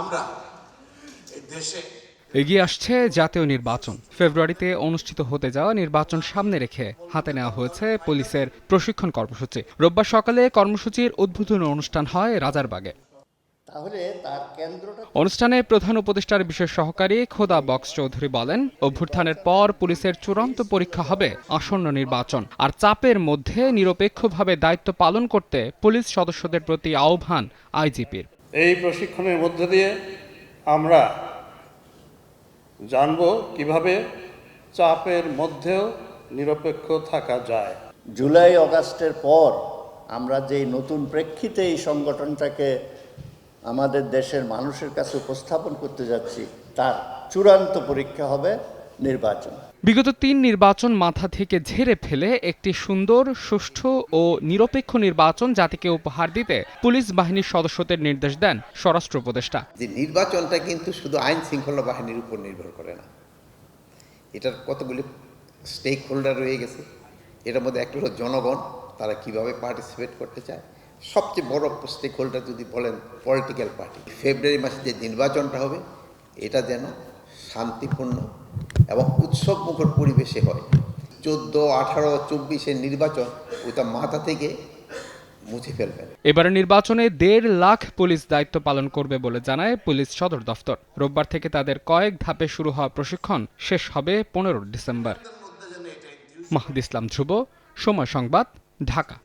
আমরা এই দেশে এগিয়ে আসছে জাতীয় নির্বাচন। ফেব্রুয়ারিতে অনুষ্ঠিত হতে যাওয়া নির্বাচন সামনে রেখে হাতে নেওয়া হয়েছে পুলিশের প্রশিক্ষণ কর্মসূচি। রোববার সকালে কর্মসূচির উদ্বোধনী অনুষ্ঠান হয় রাজারবাগে। তাহলে তার কেন্দ্রটা অনুষ্ঠানে প্রধান উপদেষ্টার বিশেষ সহকারী খোদা বক্স চৌধুরী বলেন অভ্যুত্থানের পর পুলিশের চূড়ান্ত পরীক্ষা হবে আসন্ন নির্বাচন আর চাপের মধ্যে নিরপেক্ষভাবে দায়িত্ব পালন করতে পুলিশ সদস্যদের প্রতি আহ্বান আইজিপির। এই প্রশিক্ষণের মধ্যে দিয়ে আমরা জানব কীভাবে চাপের মধ্যেও নিরপেক্ষ থাকা যায়। জুলাই অগাস্টের পর আমরা যেই নতুন প্রেক্ষিতে এই সংগঠনটাকে আমাদের দেশের মানুষের কাছে উপস্থাপন করতে যাচ্ছি, তার চূড়ান্ত পরীক্ষা হবে নির্বাচন। বিগত তিন নির্বাচন মাথা থেকে ঝেড়ে ফেলে একটি সুন্দর সুষ্ঠু ও নিরপেক্ষ নির্বাচন জাতিকে উপহার দিতে পুলিশ বাহিনীর সদস্যদের নির্দেশ দেন স্বরাষ্ট্র উপদেষ্টা। যে নির্বাচনটা কিন্তু শুধু আইন শৃঙ্খলা বাহিনীর উপর নির্ভর করে না। এটার কতগুলি স্টেক হোল্ডার রয়ে গেছে। এটার মধ্যে একটা হলো জনগণ তারা কীভাবে পার্টিসিপেট করতে চায়। সবচেয়ে বড় স্টেক হোল্ডার যদি বলেন পলিটিক্যাল পার্টি ফেব্রুয়ারি মাসে যে নির্বাচনটা হবে এটা যেন শান্তিপূর্ণ এবং উৎসব মুখর পরিবেশে হয়। চোদ্দ, আঠারো, চব্বিশের নির্বাচন ওটা মাথা থেকে মুছে ফেলবেন এবারের নির্বাচনে দেড় লাখ পুলিশ দায়িত্ব পালন করবে বলে জানায় পুলিশ সদর দফতর। রোববার থেকে তাদের কয়েক ধাপে শুরু হওয়া প্রশিক্ষণ শেষ হবে পনেরো ডিসেম্বর। মাহদি ইসলাম ধ্রুব, সময় সংবাদ, ঢাকা।